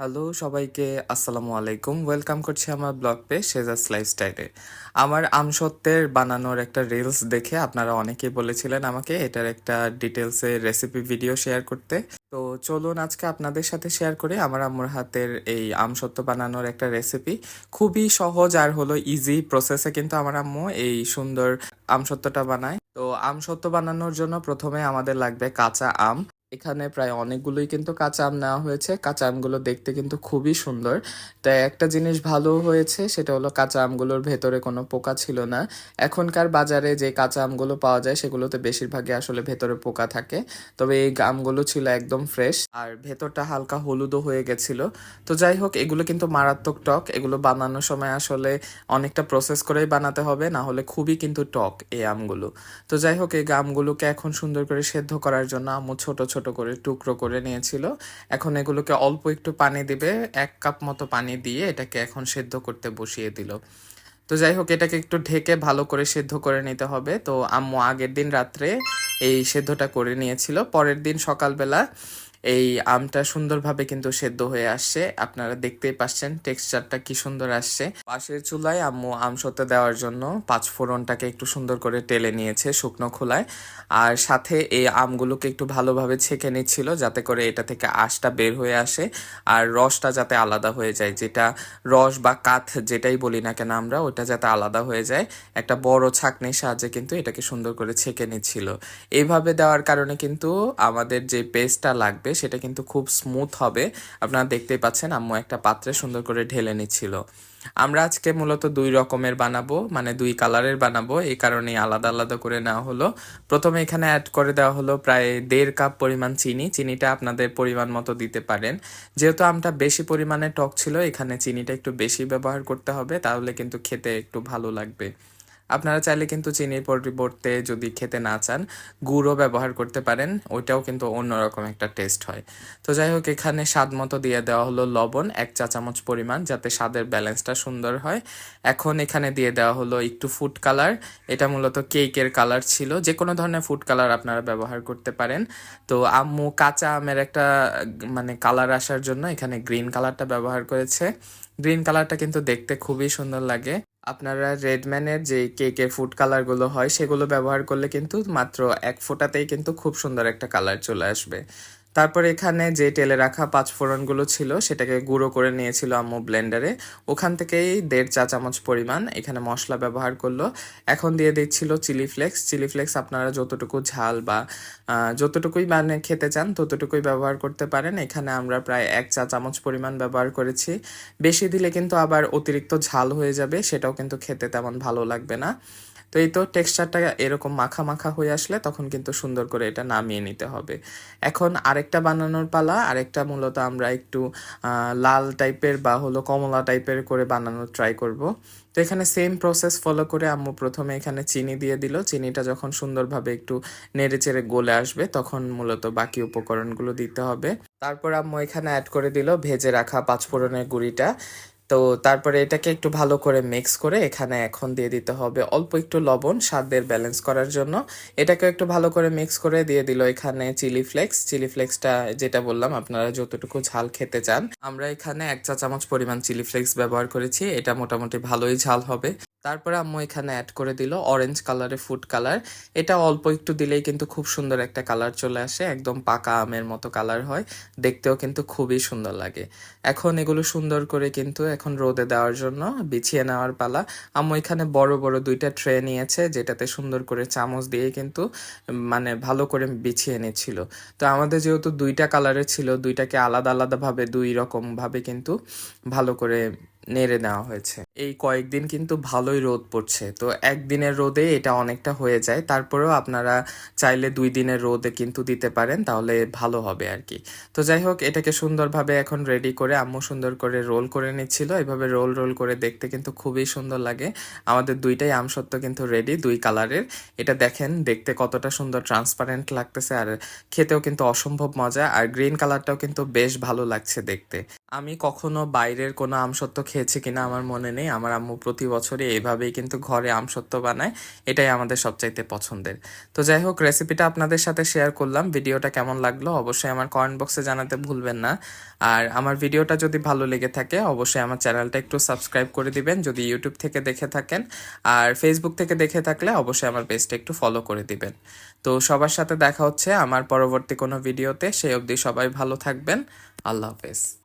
Hello, সবাইকে আসসালামু আলাইকুম। ওয়েলকাম করছি আমার ব্লগ পেজ সেজাস লাইফস্টাইলে আমার আমসত্ত্বের বানানোর একটা রিলস দেখে আপনারা অনেকেই বলেছিলেন আমাকে, এটার একটা ডিটেলসে রেসিপি ভিডিও শেয়ার করতে। তো চলুন আজকে আপনাদের সাথে শেয়ার করি। আমার আম্মুর হাতের এই আমসত্ত্ব বানানোর একটা রেসিপি খুবই সহজ আর হলো ইজি প্রসেসে কিন্তু আমার আম্মু এই সুন্দর আমসত্ত্বটা বানায়। তো আমসত্ত্ব বানানোর জন্য প্রথমে আমাদের লাগবে কাঁচা আম। এখানে প্রায় অনেকগুলোই কিন্তু কাঁচা আম নেওয়া হয়েছে। কাঁচা আমগুলো দেখতে কিন্তু খুবই সুন্দর। তাই একটা জিনিস ভালো হয়েছে, সেটা হলো কাঁচা আমগুলোর ভেতরে কোনো পোকা ছিল না। এখনকার বাজারে যে কাঁচা আমগুলো পাওয়া যায়, সেগুলোতে বেশিরভাগই আসলে ভেতরে পোকা থাকে। তবে এই আমগুলো ছিল একদম ফ্রেশ, আর ভেতরটা হালকা হলুদও হয়ে গেছিল। তো যাই হোক, এগুলো কিন্তু মারাত্মক টক। এগুলো বানানোর সময় আসলে অনেকটা প্রসেস করেই বানাতে হবে, না হলে খুবই কিন্তু টক এই আমগুলো। তো যাই হোক, এই আমগুলোকে এখন সুন্দর করে সেদ্ধ করার জন্য আম্মু ছোট ছোট করে টুকরো করে নিয়েছিল। এখন এগুলোকে অল্প একটু পানি দিবে, এক কাপ মতো পানি দিয়ে এটাকে এখন সেদ্ধ করতে বসিয়ে দিল। তো যাই হোক, এটাকে একটু ঢেকে ভালো করে সেদ্ধ করে নিতে হবে। তো আম্মু আগের দিন রাত্রে এই সেদ্ধটা করে নিয়েছিল। পরের দিন সকালবেলা এই আমটা সুন্দরভাবে কিন্তু সেদ্ধ হয়ে আসছে। আপনারা দেখতেই পাচ্ছেন টেক্সচারটা কি সুন্দর আসছে। পাশের চুলায় আম্মু আম সতে দেওয়ার জন্য পাঁচ ফোড়নটাকে একটু সুন্দর করে টেলে নিয়েছে শুকনো খোলায়। আর সাথে এই আমগুলোকে একটু ভালোভাবে ছেঁকে নিচ্ছিল যাতে করে এটা থেকে আঁশটা বের হয়ে আসে। আর রসটা যাতে আলাদা হয়ে যায়, যেটা রস বা কাঠ যেটাই বলি না কেন আমরা, ওটা যাতে আলাদা হয়ে যায়। একটা বড় ছাঁকনির সাহায্যে কিন্তু এটাকে সুন্দর করে ছেঁকে নিচ্ছিল। এইভাবে দেওয়ার কারণে কিন্তু আমাদের যে পেস্টটা লাগবে সেটা কিন্তু খুব স্মুথ হবে। আপনারা দেখতেই পাচ্ছেন আম্মু একটা পাত্রে সুন্দর করে ঢেলে নিচ্ছিল। আমরা আজকে মূলত দুই রকমের বানাবো মানে দুই কালারের বানাবো, এই কারণেই আলাদা আলাদা করে নেওয়া হলো। প্রথমে এখানে অ্যাড করে দেওয়া হলো প্রায় দেড় কাপ পরিমাণ চিনি। চিনিটা আপনাদের পরিমাণ মতো দিতে পারেন। যেহেতু আমটা বেশি পরিমাণে টক ছিল, এখানে চিনিটা একটু বেশি ব্যবহার করতে হবে, তাহলে কিন্তু খেতে একটু ভালো লাগবে। আপনারা চাইলে কিন্তু চিনির পরিবর্তে যদি খেতে না চান গুড়ও ব্যবহার করতে পারেন, ওইটাও কিন্তু অন্যরকম একটা টেস্ট হয়। তো যাই হোক, এখানে স্বাদ মতো দিয়ে দেওয়া হলো লবণ, এক চা চামচ পরিমাণ, যাতে স্বাদের ব্যালেন্সটা সুন্দর হয়। এখন এখানে দিয়ে দেওয়া হলো একটু ফুড কালার এটা মূলত কেকের কালার ছিল যে কোনো ধরনের ফুড কালার আপনারা ব্যবহার করতে পারেন। তো আম্মু কাঁচা আমের একটা মানে কালার আসার জন্য এখানে গ্রিন কালারটা ব্যবহার করেছে। গ্রিন কালারটা কিন্তু দেখতে খুবই সুন্দর লাগে। আপনারা রেডম্যানের যে কেকের ফুড কালারগুলো হয়, সেগুলো ব্যবহার করলে কিন্তু মাত্র এক ফোঁটাতেই কিন্তু খুব সুন্দর একটা কালার চলে আসবে। তারপর এখানে যে তেলে রাখা পাঁচ ফোড়নগুলো ছিল, সেটাকে গুঁড়ো করে নিয়েছিল আম্মু ব্লেন্ডারে। ওখান থেকেই দেড় চা চামচ পরিমাণ এখানে মশলা ব্যবহার করল। এখন দিয়ে দিচ্ছিল চিলি ফ্লেক্স। চিলি ফ্লেক্স আপনারা যতটুকু ঝাল বা যতটুকুই মানে খেতে চান, ততটুকুই ব্যবহার করতে পারেন। এখানে আমরা প্রায় এক চা চামচ পরিমাণ ব্যবহার করেছি। বেশি দিলে কিন্তু আবার অতিরিক্ত ঝাল হয়ে যাবে, সেটাও কিন্তু খেতে তেমন ভালো লাগবে না। তো এই তো টেক্সচারটা এরকম মাখা মাখা হয়ে আসলে তখন কিন্তু সুন্দর করে এটা নামিয়ে নিতে হবে। এখন আরেকটা বানানোর পালা, আরেকটা মূলত আমরা একটু লাল টাইপের বা হলো কমলা টাইপের করে বানানোর ট্রাই করব। তো এখানে সেম প্রসেস ফলো করে আম্মু প্রথমে এখানে চিনি দিয়ে দিল। চিনিটা যখন সুন্দরভাবে একটু নেড়ে চেড়ে গলে আসবে তখন মূলত বাকি উপকরণগুলো দিতে হবে। তারপর আম্মু এখানে অ্যাড করে দিল ভেজে রাখা পাঁচফোড়নের গুঁড়িটা। তো তারপরে এটাকে একটু ভালো করে মিক্স করে এখানে এখন দিয়ে দিতে হবে অল্প একটু লবণ স্বাদের ব্যালেন্স করার জন্য। এটাকে একটু ভালো করে মিক্স করে দিয়ে দিল এখানে চিলি ফ্লেক্স চিলি ফ্লেক্সটা যেটা বললাম, আপনারা যতটুকু ঝাল খেতে চান। আমরা এখানে এক চা চামচ পরিমাণ চিলি ফ্লেক্স ব্যবহার করেছি। এটা মোটামুটি ভালোই ঝাল হবে। তারপরে আম্মু এখানে অ্যাড করে দিল অরেঞ্জ কালারে ফুড কালার এটা অল্প একটু দিলেই কিন্তু খুব সুন্দর একটা কালার চলে আসে, একদম পাকা আমের মতো কালার হয়। দেখতেও কিন্তু খুবই সুন্দর লাগে। এখন এগুলো সুন্দর করে কিন্তু এখন রোদে দেওয়ার জন্য বিছিয়ে নেওয়ার পালা। আম্মু এখানে বড় বড় দুইটা ট্রে নিয়েছে, যেটাতে সুন্দর করে চামচ দিয়ে কিন্তু মানে ভালো করে বিছিয়ে নিচ্ছিল। তো আমাদের যেহেতু দুইটা কালারের ছিল, দুইটাকে আলাদা, আলাদাভাবে, দুই রকমভাবে কিন্তু ভালো করে নেড়ে নেওয়া হয়েছে। এই কয়েকদিন কিন্তু ভালোই রোদ পড়ছে। তো একদিনের রোদে এটা অনেকটা হয়ে যায়। তারপরেও আপনারা চাইলে দুই দিনের রোদে কিন্তু দিতে পারেন, তাহলে ভালো হবে আর কি তো যাই হোক, এটাকে সুন্দরভাবে এখন রেডি করে আম্মু সুন্দর করে রোল করে নিচ্ছিল। এভাবে রোল রোল করে দেখতে কিন্তু খুবই সুন্দর লাগে। আমাদের দুইটাই আমসত্ব কিন্তু রেডি দুই কালারের এটা দেখেন, দেখতে কতটা সুন্দর ট্রান্সপারেন্ট লাগতেছে। আর খেতেও কিন্তু অসম্ভব মজা। আর গ্রিন কালারটাও কিন্তু বেশ ভালো লাগছে দেখতে। আমি কখনো বাইরের কোনো আমসত্ত্ব খেয়েছি কিনা আমার মনে নেই। আমার আম্মু প্রতি বছরই এইভাবেই কিন্তু ঘরে আমসত্ত্ব বানায়। এটাই আমাদের সবচাইতে পছন্দের। তো যাই হোক রেসিপিটা আপনাদের সাথে শেয়ার করলাম। ভিডিওটা কেমন লাগল অবশ্যই আমার কমেন্ট বক্সে জানাতে ভুলবেন না। আর আমার ভিডিওটা যদি ভালো লেগে থাকে, অবশ্যই আমার চ্যানেলটা একটু সাবস্ক্রাইব করে দিবেন, যদি ইউটিউব থেকে দেখে থাকেন। আর ফেসবুক থেকে দেখে থাকলে অবশ্যই আমার পেজটা একটু ফলো করে দিবেন। তো সবার সাথে দেখা হচ্ছে আমার পরবর্তী কোনো ভিডিওতে সেই অবধি সবাই ভালো থাকবেন। আল্লাহ হাফেজ।